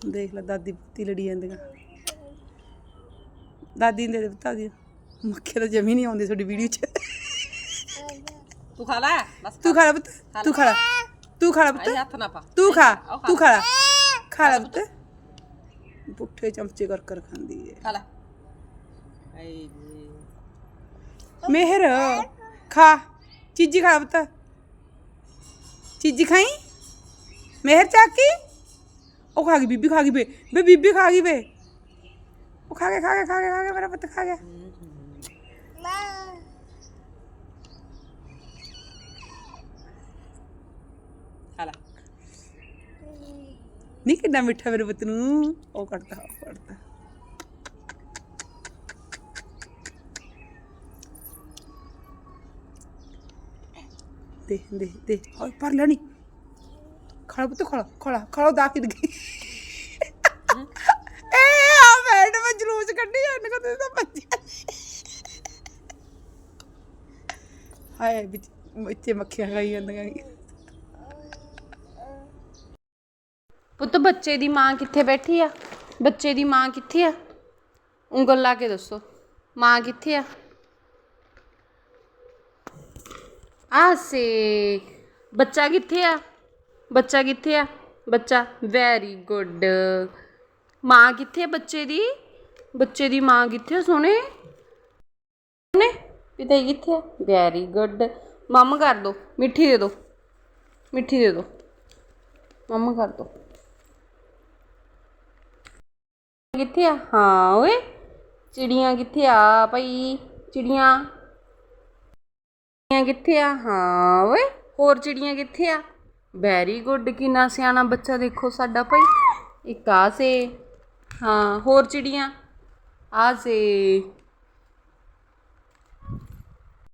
ਦੇਖ ਲੈ ਦਾਦੀ ਪੁੱਤੀ ਲੜੀ ਜਾਂਦੀਆਂ। ਦਾਦੀ ਦੇ ਦਿੱਤਾ ਦੀ ਮੱਖੇ ਤਾਂ ਜਮੀ ਨਹੀਂ ਆਉਂਦੀ ਤੁਹਾਡੀ ਵੀਡੀਓ 'ਚ। ਤੂੰ ਖਾ ਲੈ ਬਸ ਤੂੰ ਖਾ। ਲੈ ਪੁੱਤ ਤੂੰ ਖਾ ਲੈ। ਤੂੰ ਖਾ ਲੈ ਪੁੱਤ। ਹੱਥ ਨਾ ਪਾ। ਤੂੰ ਖਾ ਤੂੰ ਖਾ ਲੈ। ਖਾ ਲੈ ਪੁੱਤ। ਪੁੱਠੇ ਚਮਚੇ ਕਰ ਕਰ ਖਾਂਦੀ ਏ। ਖਾ ਲੈ। ਜੀ ਮਿਹਰ। ਖਾ। ਚੀਜੀ ਖਾ ਪੁੱਤ। ਚੀਜੀ ਖਾਈ? ਮਿਹਰ ਚਾਕੀ? ਉਹ ਖਾ ਗਈ, ਬੀਬੀ ਖਾ ਗਈ ਬੇ ਬੇ ਬੀਬੀ ਖਾ ਗਈ ਬੇ ਉਹ ਖਾ ਗਿਆ ਖਾ ਗਿਆ ਖਾ ਗਿਆ ਖਾ ਗਿਆ, ਮੇਰਾ ਪੁੱਤ ਖਾ ਗਿਆ। ਖਾ ਨਹੀਂ ਕਿੰਨਾ ਮਿੱਠਾ ਮੇਰੇ ਪੁੱਤ ਨੂੰ। ਉਹ ਕੱਟਦਾ ਉਹ ਕੱਟਦਾ। ਦੇ ਦੇ ਦੇ ਓਏ, ਪਰ ਲੈਣੀ ਖੜਾ ਪੁੱਤ ਖੜਾ ਖੜਾ ਖੜਾ ਦਾ ਕਿਦ ਗਈ। ਏ ਆ ਮੈਡ ਮੈਂ ਜਲੂਸ ਕੱਢੀ ਜਾਂਦੇ ਕੋ ਤੁਸੀਂ ਤਾਂ ਬੱਚੇ ਹਾਏ ਵਿੱਚ ਇੱਥੇ ਮੱਖੀਆਂ ਖਾਈ ਜਾਂਦੀਆਂ ਪੁੱਤ ਬੱਚੇ ਦੀ ਮਾਂ ਕਿੱਥੇ ਬੈਠੀ ਆ? ਬੱਚੇ ਦੀ ਮਾਂ ਕਿੱਥੇ ਆ? ਉਂਗਲ ਲਾ ਕੇ ਦੱਸੋ। ਮਾਂ ਕਿੱਥੇ ਆ? ਆਸੇ ਬੱਚਾ ਕਿੱਥੇ ਆ? ਬੱਚਾ ਕਿੱਥੇ ਆ? ਬੱਚਾ ਵੈਰੀ ਗੁੱਡ ਮਾਂ ਕਿੱਥੇ ਆ ਬੱਚੇ ਦੀ? ਬੱਚੇ ਦੀ ਮਾਂ ਕਿੱਥੇ ਆ ਸੋਹਣੇ? ਨੇ ਪਿਤਾ ਜੀ ਕਿੱਥੇ ਆ? ਵੈਰੀ ਗੁੱਡ ਮੰਮ ਕਰ ਦੋ, ਮਿੱਠੀ ਦੇ ਦੋ, ਮਿੱਠੀ ਦੇ ਦੋ। ਮੰਮ ਕਰ ਦੋ। ਕਿੱਥੇ ਆ? ਹਾਂ ਓਏ, ਚਿੜੀਆਂ ਕਿੱਥੇ ਆ ਭਾਈ? ਚਿੜੀਆਂ। ਚਿੜੀਆਂ ਕਿੱਥੇ ਆ? ਹਾਂ ਓਏ, ਹੋਰ ਚਿੜੀਆਂ ਕਿੱਥੇ ਆ? ਵੈਰੀ ਗੁੱਡ ਕਿੰਨਾ ਸਿਆਣਾ ਬੱਚਾ ਦੇਖੋ ਸਾਡਾ ਭਾਈ। ਇੱਕ ਆ ਸੇ ਹਾਂ, ਹੋਰ ਚਿੜੀਆਂ। ਆ ਸੇ